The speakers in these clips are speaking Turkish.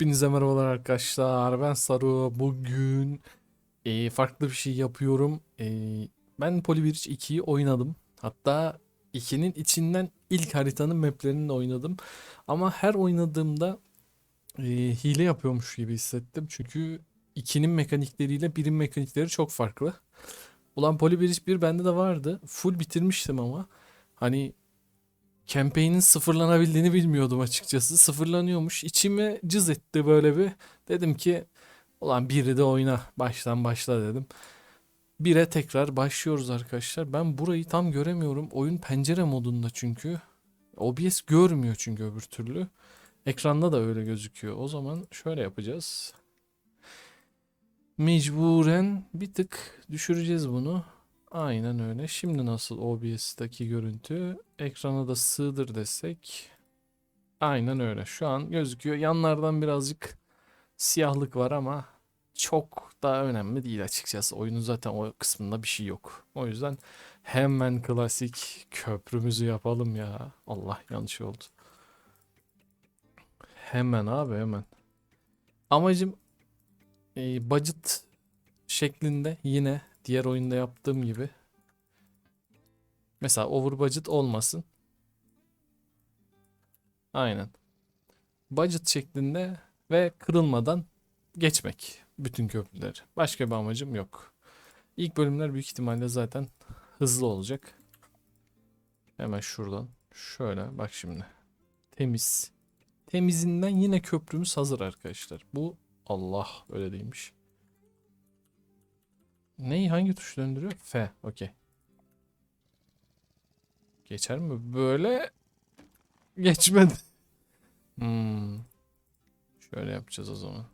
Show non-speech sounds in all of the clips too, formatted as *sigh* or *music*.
Hepinize merhabalar arkadaşlar. Ben Saru. Bugün e, farklı bir şey yapıyorum. E, ben Polybridge 2'yi oynadım. Hatta 2'nin içinden ilk haritanın maplerini oynadım. Ama her oynadığımda e, hile yapıyormuş gibi hissettim. Çünkü 2'nin mekanikleriyle 1'in mekanikleri çok farklı. Ulan Polybridge 1 bende de vardı. Full bitirmiştim ama. Hani campaign'in sıfırlanabildiğini bilmiyordum açıkçası. Sıfırlanıyormuş. İçime cız etti böyle bir. Dedim ki ulan biri de oyna. Baştan başla dedim. Bire tekrar başlıyoruz arkadaşlar. Ben burayı tam göremiyorum. Oyun pencere modunda çünkü. OBS görmüyor çünkü öbür türlü. Ekranda da öyle gözüküyor. O zaman şöyle yapacağız. Mecburen bir tık düşüreceğiz bunu. Aynen öyle. Şimdi nasıl OBS'teki görüntü? Ekrana da sığdır desek. Aynen öyle. Şu an gözüküyor. Yanlardan birazcık siyahlık var ama çok da önemli değil açıkçası. Oyunun zaten o kısmında bir şey yok. O yüzden hemen klasik köprümüzü yapalım ya. Allah yanlış oldu. Hemen abi hemen. Amacım e, budget şeklinde yine diğer oyunda yaptığım gibi. Mesela over budget olmasın. Aynen. Budget şeklinde ve kırılmadan geçmek bütün köprüleri. Başka bir amacım yok. İlk bölümler büyük ihtimalle zaten hızlı olacak. Hemen şuradan. Şöyle bak şimdi. Temiz. Temizinden yine köprümüz hazır arkadaşlar. Bu Allah öyle değilmiş. Neyi hangi tuş döndürüyor? F. Okey. Geçer mi? Böyle geçmedi. Hmm. Şöyle yapacağız o zaman.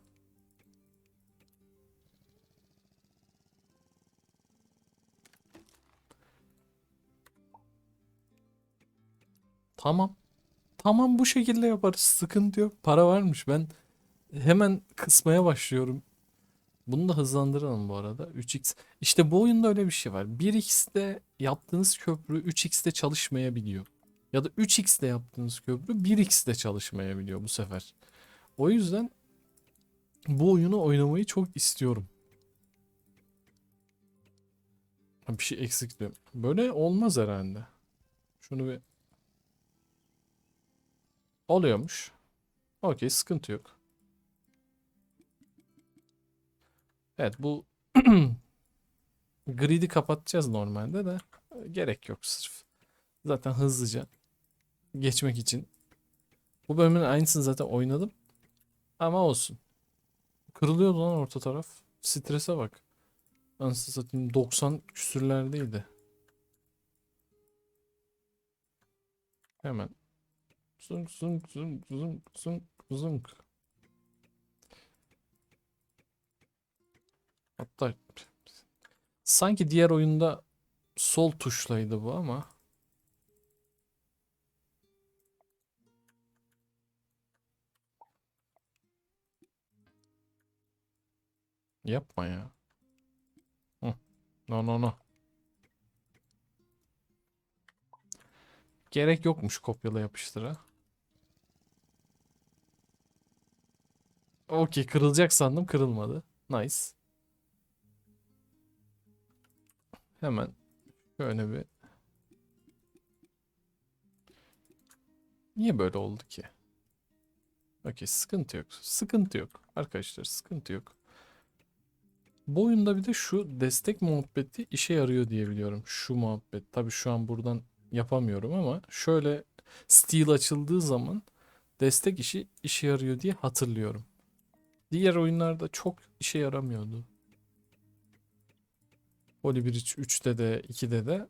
Tamam. Tamam bu şekilde yaparız. Sıkıntı yok. Para varmış. Ben hemen kısmaya başlıyorum. Bunu da hızlandıralım bu arada. 3x. İşte bu oyunda öyle bir şey var. 1x'te yaptığınız köprü 3x'te çalışmayabiliyor. Ya da 3x'te yaptığınız köprü 1x'te çalışmayabiliyor bu sefer. O yüzden bu oyunu oynamayı çok istiyorum. Bir şey eksik diyorum. Böyle olmaz herhalde. Şunu bir... Oluyormuş. Okey sıkıntı yok. Evet bu *clears throat* grid'i kapatacağız normalde de gerek yok sırf. Zaten hızlıca geçmek için. Bu bölümün aynısını zaten oynadım. Ama olsun. Kırılıyor lan orta taraf. Strese bak. Anasını satayım 90 küsürlerdeydi. Hemen. Zunk zunk zunk zunk zunk zunk. Hatta sanki diğer oyunda sol tuşlaydı bu ama. Yapma ya. Hı. No no no. Gerek yokmuş kopyala yapıştıra. Okey kırılacak sandım kırılmadı. Nice. Hemen şöyle bir Niye böyle oldu ki? Okey sıkıntı yok. Sıkıntı yok. Arkadaşlar sıkıntı yok. Bu oyunda bir de şu destek muhabbeti işe yarıyor diye biliyorum. Şu muhabbet. Tabii şu an buradan yapamıyorum ama şöyle Steel açıldığı zaman destek işi işe yarıyor diye hatırlıyorum. Diğer oyunlarda çok işe yaramıyordu. Holy Bridge 3'te de 2'de de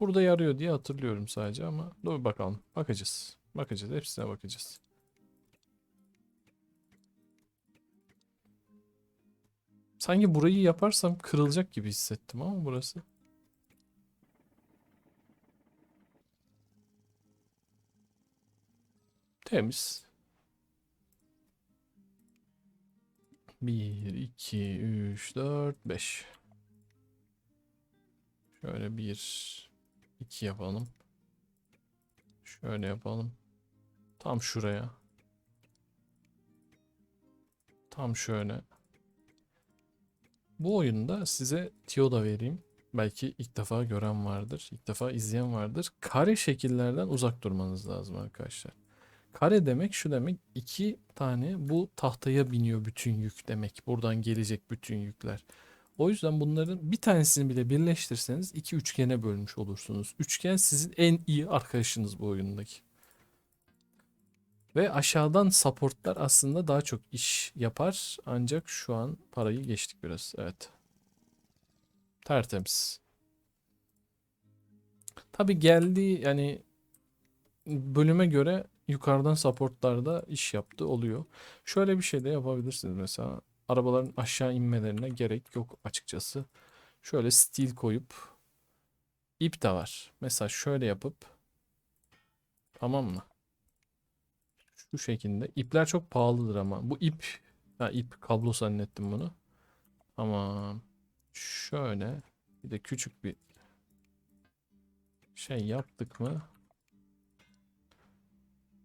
burada yarıyor diye hatırlıyorum sadece ama dur bakalım. Bakacağız. Bakacağız. Hepsine bakacağız. Sanki burayı yaparsam kırılacak gibi hissettim ama burası. Temiz. 1, 2, 3, 4, 5. Şöyle 1, 2 yapalım. Şöyle yapalım. Tam şuraya. Tam şöyle. Bu oyunda size tiyo da vereyim. Belki ilk defa gören vardır, ilk defa izleyen vardır. Kare şekillerden uzak durmanız lazım arkadaşlar. Kare demek şu demek iki tane bu tahtaya biniyor bütün yük demek. Buradan gelecek bütün yükler. O yüzden bunların bir tanesini bile birleştirseniz iki üçgene bölmüş olursunuz. Üçgen sizin en iyi arkadaşınız bu oyundaki. Ve aşağıdan supportlar aslında daha çok iş yapar. Ancak şu an parayı geçtik biraz. Evet. Tertemiz. Tabi geldi yani bölüme göre yukarıdan supportlarda iş yaptı oluyor. Şöyle bir şey de yapabilirsiniz mesela. Arabaların aşağı inmelerine gerek yok açıkçası. Şöyle stil koyup ip de var. Mesela şöyle yapıp tamam mı? Şu şekilde. İpler çok pahalıdır ama. Bu ip ha ip kablo zannettim bunu. Ama şöyle bir de küçük bir şey yaptık mı?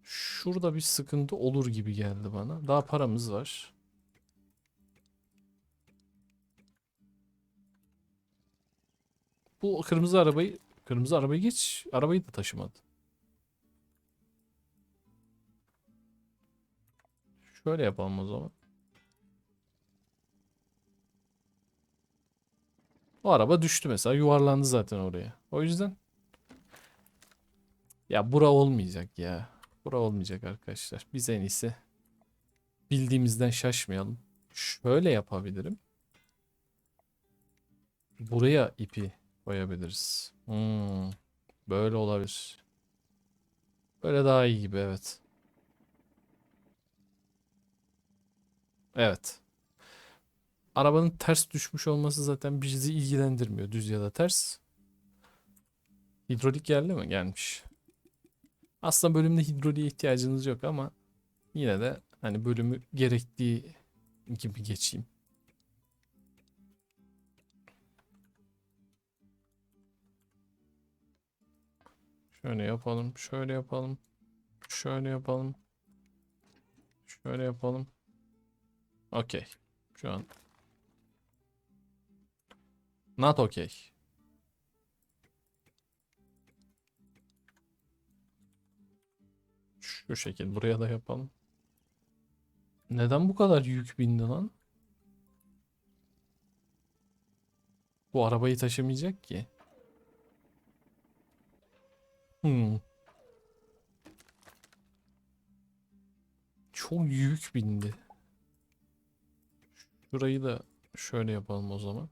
Şurada bir sıkıntı olur gibi geldi bana. Daha paramız var. Bu kırmızı arabayı kırmızı arabayı geç. Arabayı da taşımadı. Şöyle yapalım o zaman. O araba düştü mesela. Yuvarlandı zaten oraya. O yüzden ya bura olmayacak ya. Bura olmayacak arkadaşlar. Biz en iyisi bildiğimizden şaşmayalım. Şöyle yapabilirim. Buraya ipi koyabiliriz. Hmm, böyle olabilir. Böyle daha iyi gibi evet. Evet. Arabanın ters düşmüş olması zaten bizi ilgilendirmiyor. Düz ya da ters. Hidrolik geldi mi? Gelmiş. Aslında bölümde hidroliğe ihtiyacınız yok ama yine de hani bölümü gerektiği gibi geçeyim. Şöyle yapalım, şöyle yapalım, şöyle yapalım, şöyle yapalım. Okey. Şu an. Not okay. Şu şekil buraya da yapalım. Neden bu kadar yük bindi lan? Bu arabayı taşımayacak ki. Hmm. Çok yük bindi. Şurayı da şöyle yapalım o zaman.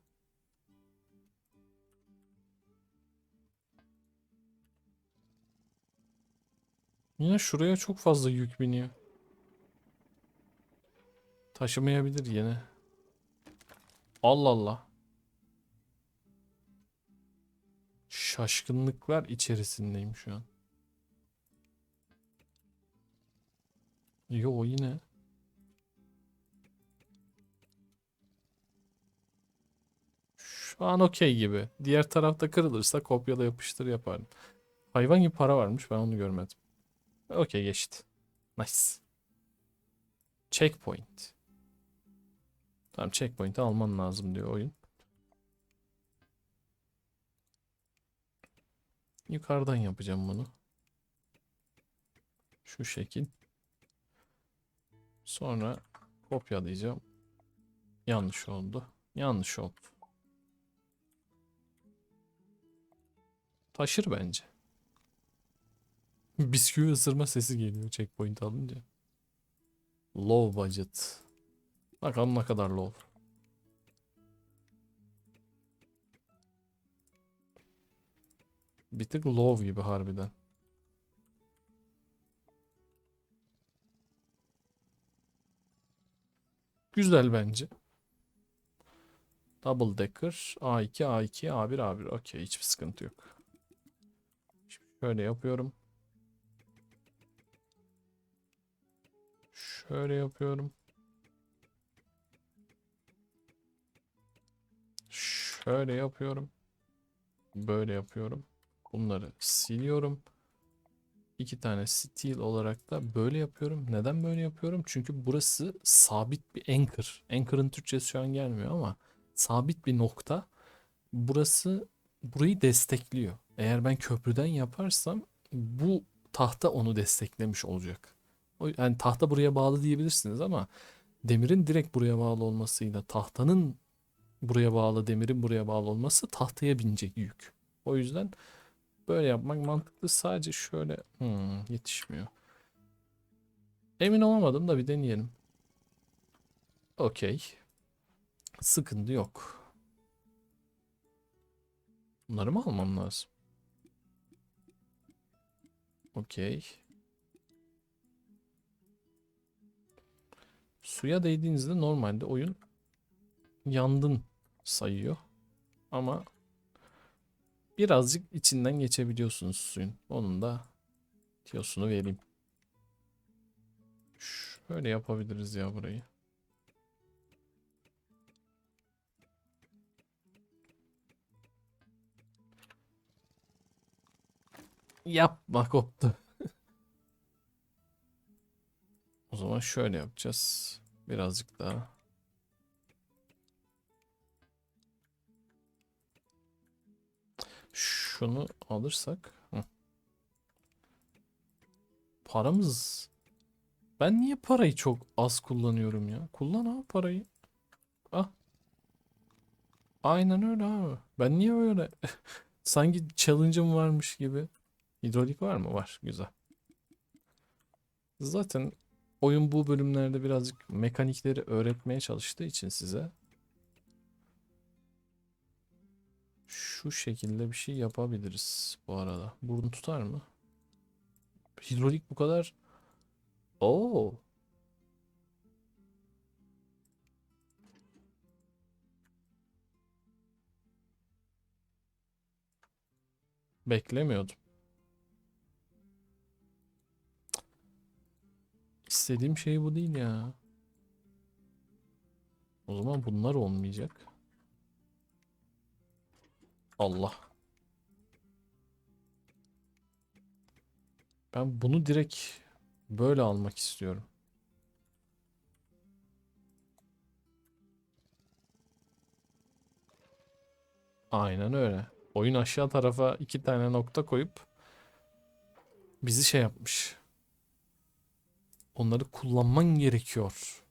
Yine şuraya çok fazla yük biniyor. Taşımayabilir yine. Allah Allah. Şaşkınlıklar içerisindeyim şu an. Yo yine. Şu an okey gibi. Diğer tarafta kırılırsa kopyala yapıştır yaparım. Hayvan gibi para varmış ben onu görmedim. Okey geçti. Nice. Checkpoint. Tamam checkpoint'i alman lazım diyor oyun. Yukarıdan yapacağım bunu. Şu şekil. Sonra kopyalayacağım. Yanlış oldu. Yanlış oldu. Taşır bence. *laughs* Bisküvi ısırma sesi geliyor checkpoint alınca. Low budget. Bakalım ne kadar low. Bir tık low gibi harbiden. Güzel bence. Double decker. A2, A2, A1, A1. Okey hiçbir sıkıntı yok. Şimdi şöyle yapıyorum. Şöyle yapıyorum. Şöyle yapıyorum. Böyle yapıyorum. Bunları siliyorum. iki tane steel olarak da böyle yapıyorum. Neden böyle yapıyorum? Çünkü burası sabit bir anchor. Anchor'ın Türkçesi şu an gelmiyor ama sabit bir nokta. Burası burayı destekliyor. Eğer ben köprüden yaparsam bu tahta onu desteklemiş olacak. Yani tahta buraya bağlı diyebilirsiniz ama demirin direkt buraya bağlı olmasıyla tahtanın buraya bağlı, demirin buraya bağlı olması tahtaya binecek yük. O yüzden böyle yapmak mantıklı. Sadece şöyle hmm, yetişmiyor. Emin olamadım da bir deneyelim. Okey. Sıkıntı yok. Bunları mı almam lazım? Okey. Suya değdiğinizde normalde oyun yandın sayıyor. Ama birazcık içinden geçebiliyorsunuz suyun. Onun da tiyosunu vereyim. Şöyle yapabiliriz ya burayı. Yapma koptu. O zaman şöyle yapacağız. Birazcık daha. Şunu alırsak. Hı. Paramız. Ben niye parayı çok az kullanıyorum ya? Kullan abi parayı. Ah. Aynen öyle abi. Ben niye öyle? *laughs* Sanki challenge'ım varmış gibi. Hidrolik var mı? Var. Güzel. Zaten oyun bu bölümlerde birazcık mekanikleri öğretmeye çalıştığı için size şu şekilde bir şey yapabiliriz bu arada. Burun tutar mı? Hidrolik bu kadar. Oo. Beklemiyordum. İstediğim şey bu değil ya. O zaman bunlar olmayacak. Allah. Ben bunu direkt böyle almak istiyorum. Aynen öyle. Oyun aşağı tarafa iki tane nokta koyup bizi şey yapmış. Onları kullanman gerekiyor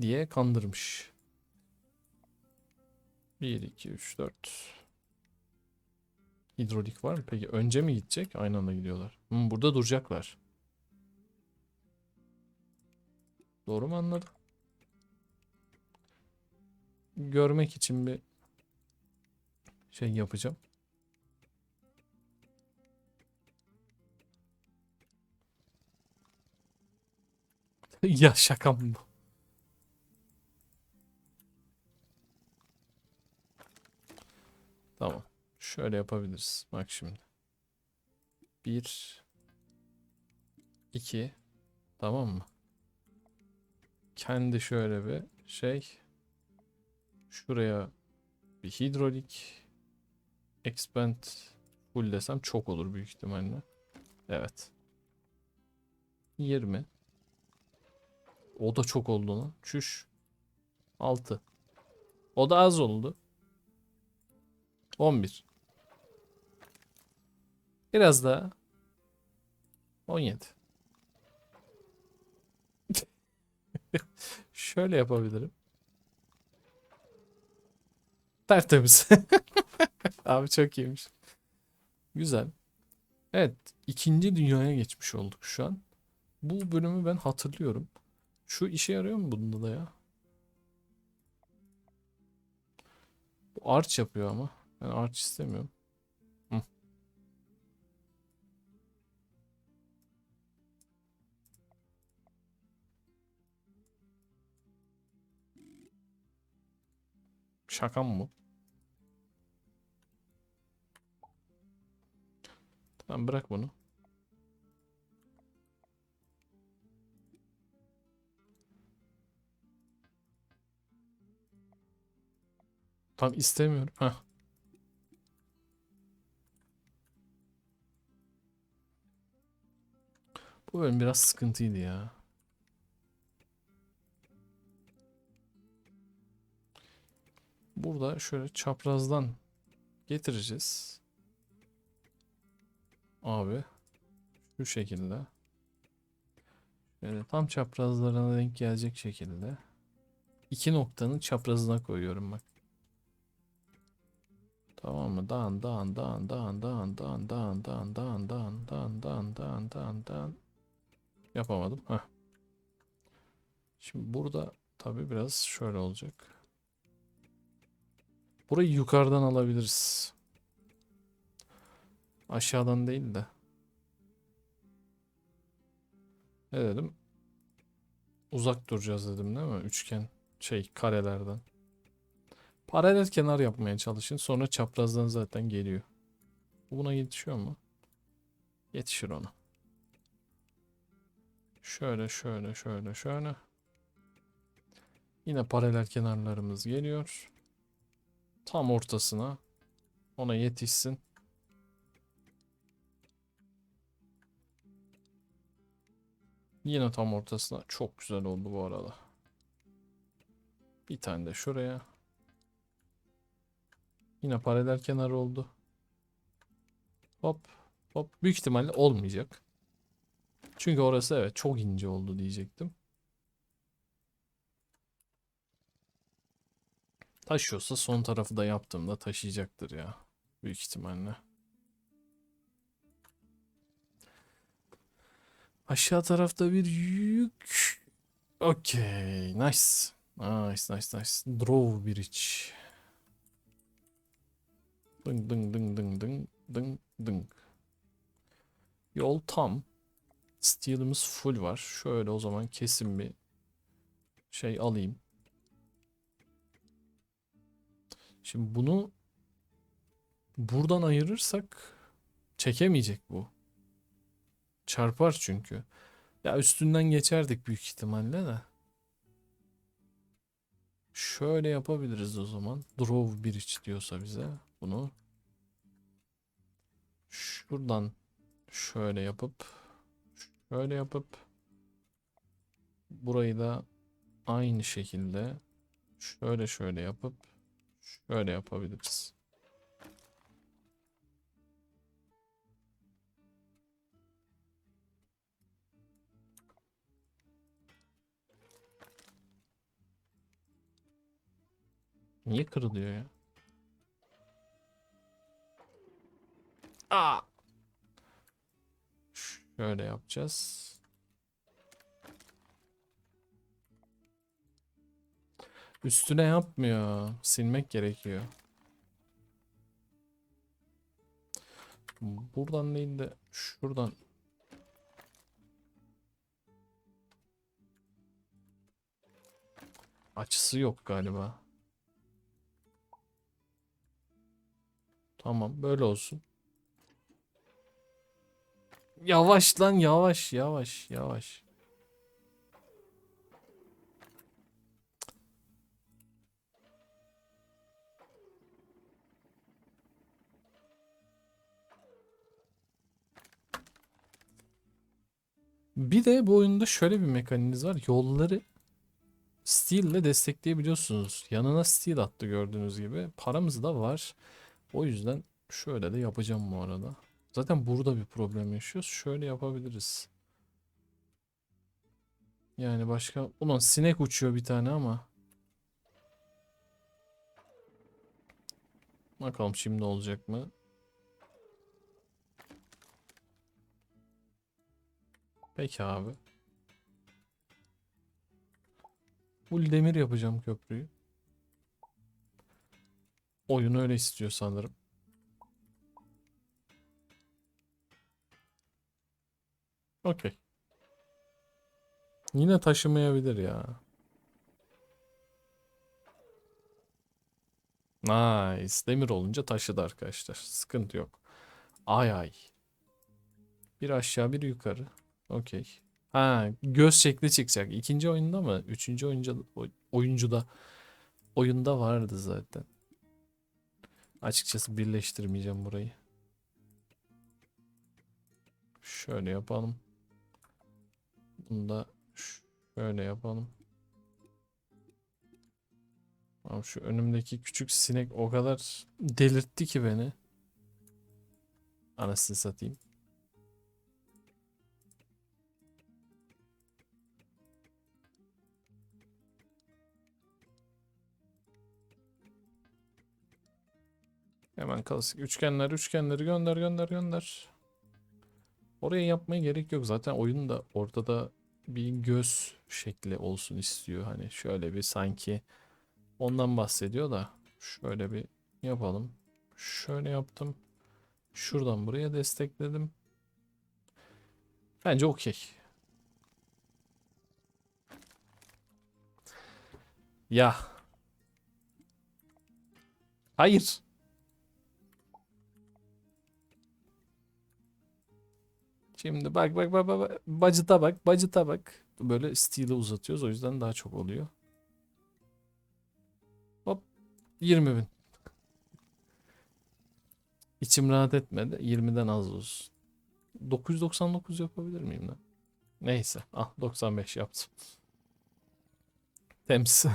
diye kandırmış. 1, 2, 3, 4. Hidrolik var mı? Peki önce mi gidecek? Aynı anda gidiyorlar. Hmm, burada duracaklar. Doğru mu anladım? Görmek için bir şey yapacağım. *laughs* ya şakam bu. Tamam. Şöyle yapabiliriz. Bak şimdi. Bir. iki. Tamam mı? Kendi şöyle bir şey. Şuraya bir hidrolik. Expand full desem çok olur büyük ihtimalle. Evet. 20. O da çok oldu lan. Çüş. 6. O da az oldu. 11. Biraz daha. 17. *laughs* Şöyle yapabilirim. Tertemiz. *laughs* Abi çok iyiymiş. Güzel. Evet. ikinci dünyaya geçmiş olduk şu an. Bu bölümü ben hatırlıyorum. Şu işe yarıyor mu bunda da ya? Bu arch yapıyor ama. Ben arch istemiyorum. Hı. Şaka mı bu? Tamam bırak bunu. Tam istemiyorum. Heh. Bu bölüm biraz sıkıntıydı ya. Burada şöyle çaprazdan getireceğiz. Abi şu şekilde. Şöyle tam çaprazlarına denk gelecek şekilde. iki noktanın çaprazına koyuyorum bak. Tamam mı? Dağın dağın dağın dağın dağın dağın dağın dağın dağın dağın dağın dağın dağın dağın dağın Yapamadım. Heh. Şimdi burada tabii biraz şöyle olacak. Burayı yukarıdan alabiliriz. Aşağıdan değil de. Ne dedim? Uzak duracağız dedim değil mi? Üçgen şey karelerden. Paralel kenar yapmaya çalışın. Sonra çaprazdan zaten geliyor. Bu Buna yetişiyor mu? Yetişir ona. Şöyle şöyle şöyle şöyle. Yine paralel kenarlarımız geliyor. Tam ortasına. Ona yetişsin. Yine tam ortasına. Çok güzel oldu bu arada. Bir tane de şuraya. Yine paralel kenar oldu. Hop hop. Büyük ihtimalle olmayacak. Çünkü orası evet çok ince oldu diyecektim. Taşıyorsa son tarafı da yaptığımda taşıyacaktır ya. Büyük ihtimalle. Aşağı tarafta bir yük. Okey. Nice. Nice nice nice. Draw bridge. Ding ding ding ding ding ding ding. Yol tam. Steel'imiz full var. Şöyle o zaman kesin bir şey alayım. Şimdi bunu buradan ayırırsak çekemeyecek bu. Çarpar çünkü. Ya üstünden geçerdik büyük ihtimalle de. Şöyle yapabiliriz o zaman. Draw bridge diyorsa bize bunu. Şuradan şöyle yapıp şöyle yapıp burayı da aynı şekilde şöyle şöyle yapıp şöyle yapabiliriz. Niye kırılıyor ya? Aa! Şöyle yapacağız. Üstüne yapmıyor. Silmek gerekiyor. Buradan değil de şuradan. Açısı yok galiba. Tamam böyle olsun. Yavaş lan yavaş yavaş yavaş. Bir de bu oyunda şöyle bir mekaniniz var. Yolları steel ile destekleyebiliyorsunuz. Yanına steel attı gördüğünüz gibi. Paramız da var. O yüzden şöyle de yapacağım bu arada. Zaten burada bir problem yaşıyoruz. Şöyle yapabiliriz. Yani başka... Ulan sinek uçuyor bir tane ama. Bakalım şimdi olacak mı? Peki abi. Full demir yapacağım köprüyü. Oyun öyle istiyor sanırım. Okey. Yine taşımayabilir ya. Nice. Demir olunca taşıdı arkadaşlar. Sıkıntı yok. Ay ay. Bir aşağı bir yukarı. Okey. Ha göz şekli çıkacak. İkinci oyunda mı? Üçüncü oyuncu, oyuncuda oyunda vardı zaten. Açıkçası birleştirmeyeceğim burayı. Şöyle yapalım. Bunu da şöyle yapalım. Abi şu önümdeki küçük sinek o kadar delirtti ki beni. Anasını satayım. Hemen klasik üçgenler, üçgenleri gönder, gönder, gönder. Oraya yapmaya gerek yok. Zaten oyun da ortada bir göz şekli olsun istiyor. Hani şöyle bir sanki ondan bahsediyor da şöyle bir yapalım. Şöyle yaptım. Şuradan buraya destekledim. Bence okey. Ya. Hayır. Şimdi bak bak bak bak. Budget'a bak. Budget'a bak. Böyle steel'i uzatıyoruz. O yüzden daha çok oluyor. Hop. 20 bin. İçim rahat etmedi. 20'den az olsun. 999 yapabilir miyim lan? Neyse. Ah 95 yaptım. Temiz. *laughs*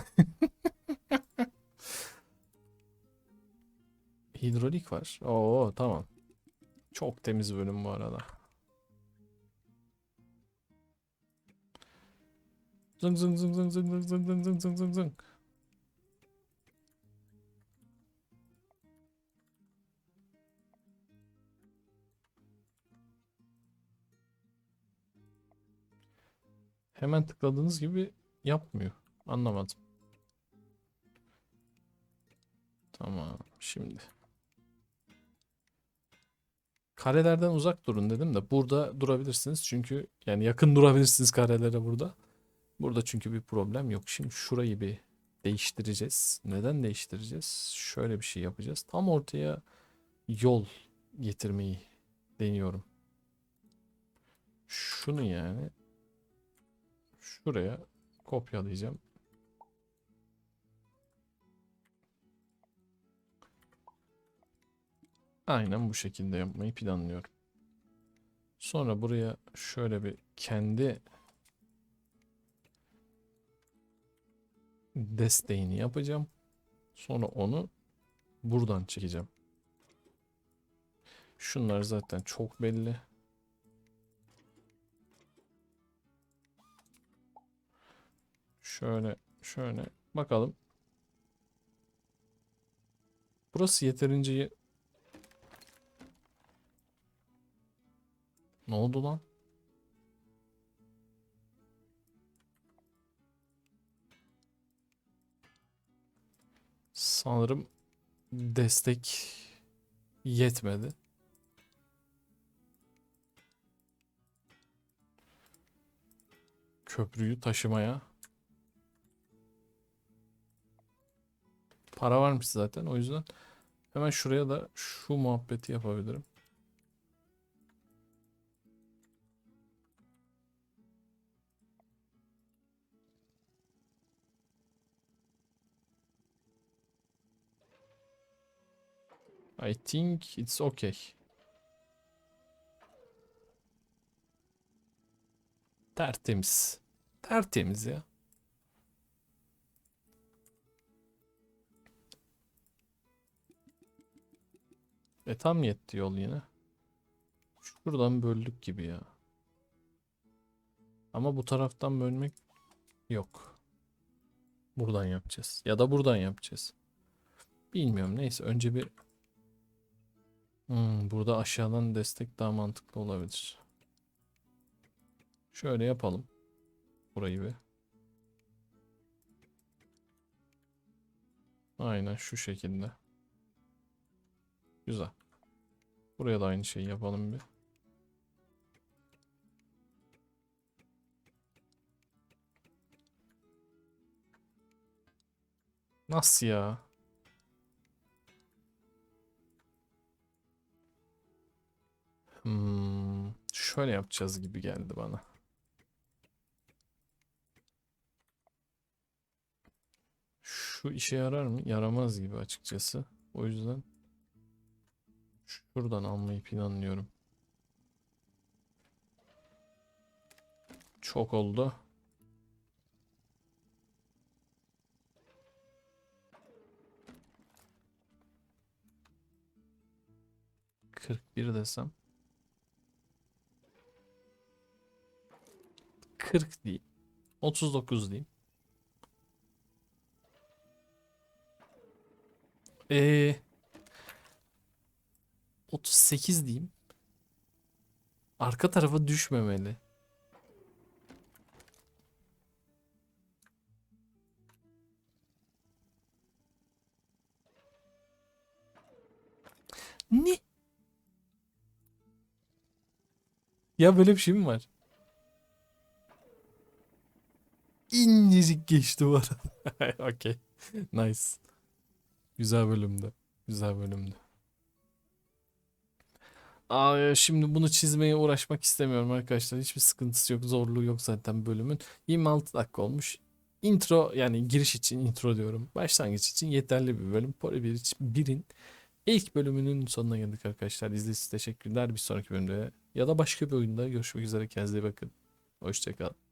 Hidrolik var. Oo tamam. Çok temiz bölüm bu arada. Zıng zıng zıng zıng zıng zıng zıng zıng zıng zıng zıng zıng. Hemen tıkladığınız gibi yapmıyor. Anlamadım. Tamam şimdi. Karelerden uzak durun dedim de burada durabilirsiniz çünkü yani yakın durabilirsiniz karelere burada. Burada çünkü bir problem yok. Şimdi şurayı bir değiştireceğiz. Neden değiştireceğiz? Şöyle bir şey yapacağız. Tam ortaya yol getirmeyi deniyorum. Şunu yani şuraya kopyalayacağım. Aynen bu şekilde yapmayı planlıyorum. Sonra buraya şöyle bir kendi desteğini yapacağım. Sonra onu buradan çekeceğim. Şunlar zaten çok belli. Şöyle şöyle bakalım. Burası yeterince ye- Ne oldu lan? Sanırım destek yetmedi. Köprüyü taşımaya. Para varmış zaten o yüzden hemen şuraya da şu muhabbeti yapabilirim. I think it's okay. Tertemiz. Tertemiz ya. E tam yetti yol yine. Şuradan böldük gibi ya. Ama bu taraftan bölmek yok. Buradan yapacağız. Ya da buradan yapacağız. Bilmiyorum neyse önce bir Hmm, burada aşağıdan destek daha mantıklı olabilir. Şöyle yapalım. Burayı bir. Aynen şu şekilde. Güzel. Buraya da aynı şeyi yapalım bir. Nasıl ya? Hmm, şöyle yapacağız gibi geldi bana. Şu işe yarar mı? Yaramaz gibi açıkçası. O yüzden şuradan almayı planlıyorum. Çok oldu. Kırk bir desem. Kırk diyeyim. Otuz dokuz diyeyim. Ee, 38 diyeyim. Arka tarafa düşmemeli. Ne? Ya böyle bir şey mi var? İncecik geçti bu arada. *laughs* Okey. Nice. Güzel bölümdü. Güzel bölümdü. Aa, şimdi bunu çizmeye uğraşmak istemiyorum arkadaşlar. Hiçbir sıkıntısı yok. Zorluğu yok zaten bölümün. 26 dakika olmuş. Intro yani giriş için intro diyorum. Başlangıç için yeterli bir bölüm. Poli 1'in ilk bölümünün sonuna geldik arkadaşlar. İzlediğiniz teşekkürler. Bir sonraki bölümde ya da başka bir oyunda görüşmek üzere. Kendinize bakın. Hoşçakalın.